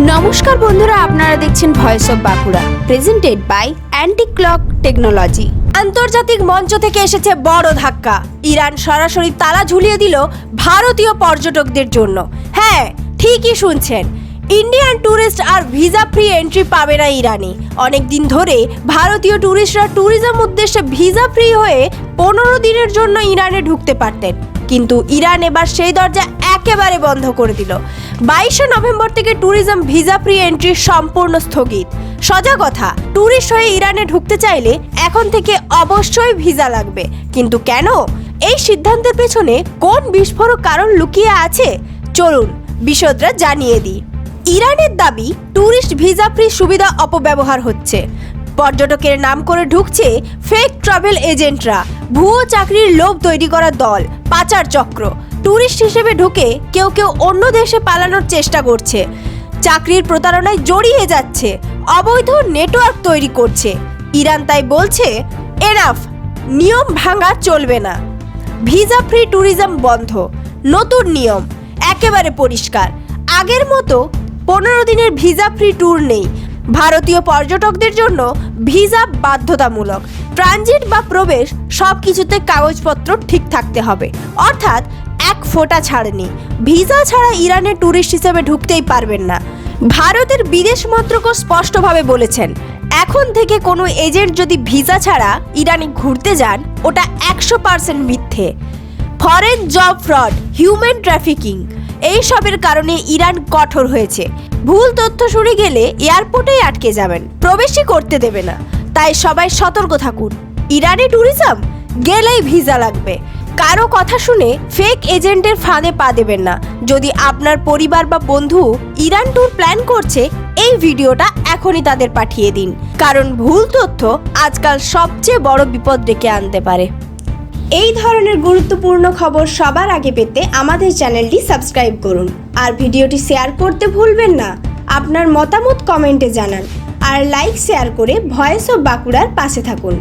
নমস্কার বন্ধুরা, আপনারা দেখছেন voice of Bankura presented by anti clock technology আন্তর্জাতিক মঞ্চ থেকে এসেছে বড় ধাক্কা। ইরান সরাসরি তালা ঝুলিয়ে দিল ভারতীয় পর্যটকদের জন্য। হ্যাঁ ঠিকই শুনছেন ইন্ডিয়ান ট্যুরিস্ট আর ভিসা ফ্রি এন্ট্রি পাবে না ইরানে। অনেক দিন ধরে ভারতীয় ট্যুরিস্টরা ট্যুরিজম উদ্দেশ্যে ভিসা ফ্রি হয়ে পনেরো দিনের জন্য ইরানে ঢুকতে পারতেন। কিন্তু ইরান এবার সেই দরজা একেবারে বন্ধ করে দিল। বাইশে নভেম্বর থেকে ট্যুরিজম ভিসা ফ্রি এন্ট্রি সম্পূর্ণ স্থগিত। সজা কথা, ট্যুরিস্ট হয়ে ইরানে ঢুকতে চাইলে এখন থেকে অবশ্যই ভিসা লাগবে। কিন্তু কেন? এই সিদ্ধান্তের পেছনে কোন বিস্ফোরক কারণ লুকিয়ে আছে? চলুন বিশদরা জানিয়ে দিই। ইরানের দাবি, ট্যুরিস্ট ভিসা ফ্রি সুবিধা অপব্যবহার হচ্ছে। পর্যটকের নাম করে ঢুকছে ফেক ট্রাভেল এজেন্টরা ভুয়ো চাকরির লোভ তৈরি করা দল, পাচার চক্র। ট্যুরিস্ট হিসেবে ঢুকে কেউ কেউ অন্য দেশে পালানোর চেষ্টা করছে। চাকরির প্রতারণায় জড়িয়ে যাচ্ছে। অবৈধ নেটওয়ার্ক তৈরি করছে। ইরান তাই বলছে, এনাফ, নিয়ম ভাঙা চলবে না। ভিসা ফ্রি ট্যুরিজম বন্ধ। নতুন নিয়ম, একেবারে পরিষ্কার। আগের মতো পনেরো দিনের ভিসা ফ্রি ট্যুর নেই। ভারতীয় পর্যটকদের জন্য ভিসা বাধ্যতামূলক। ট্রানজিট বা প্রবেশ সব কিছুতে কাগজপত্র ঠিক থাকতে হবে। অর্থাৎ ফোঁটা ছাড় নেই ভিসা ছাড়া ইরানে ট্যুরিস্ট হিসেবে ঢুকতেই পারবেন না। ভারতের বিদেশ মন্ত্রকও স্পষ্টভাবে বলেছেন, এখন থেকে কোনো এজেন্ট যদি ভিসা ছাড়া ইরানে ঘুরতে যান, ওটা একশো পার্সেন্ট মিথ্যে। Foreign job fraud, human trafficking, এইসবের কারণে ইরান কঠোর হয়েছে। ভুল তথ্য শুনে গেলে এয়ারপোর্টেই আটকে যাবেন, প্রবেশই করতে দেবে না। তাই সবাই সতর্ক থাকুন। ইরানে ট্যুরিজম? গেলেই ভিসা লাগবে। কারও কথা শুনে ফেক এজেন্টের ফাঁদে পা দেবেন না। যদি আপনার পরিবার বা বন্ধু ইরান ট্যুর প্ল্যান করছে, এই ভিডিওটা এখনই তাদের পাঠিয়ে দিন। কারণ ভুল তথ্য আজকাল সবচেয়ে বড় বিপদ ডেকে আনতে পারে। এই ধরনের গুরুত্বপূর্ণ খবর সবার আগে পেতে আমাদের চ্যানেলটি সাবস্ক্রাইব করুন। আর ভিডিওটি শেয়ার করতে ভুলবেন না। আপনার মতামত কমেন্টে জানান। আর লাইক শেয়ার করে ভয়েস অফ বাঁকুড়ার পাশে থাকুন।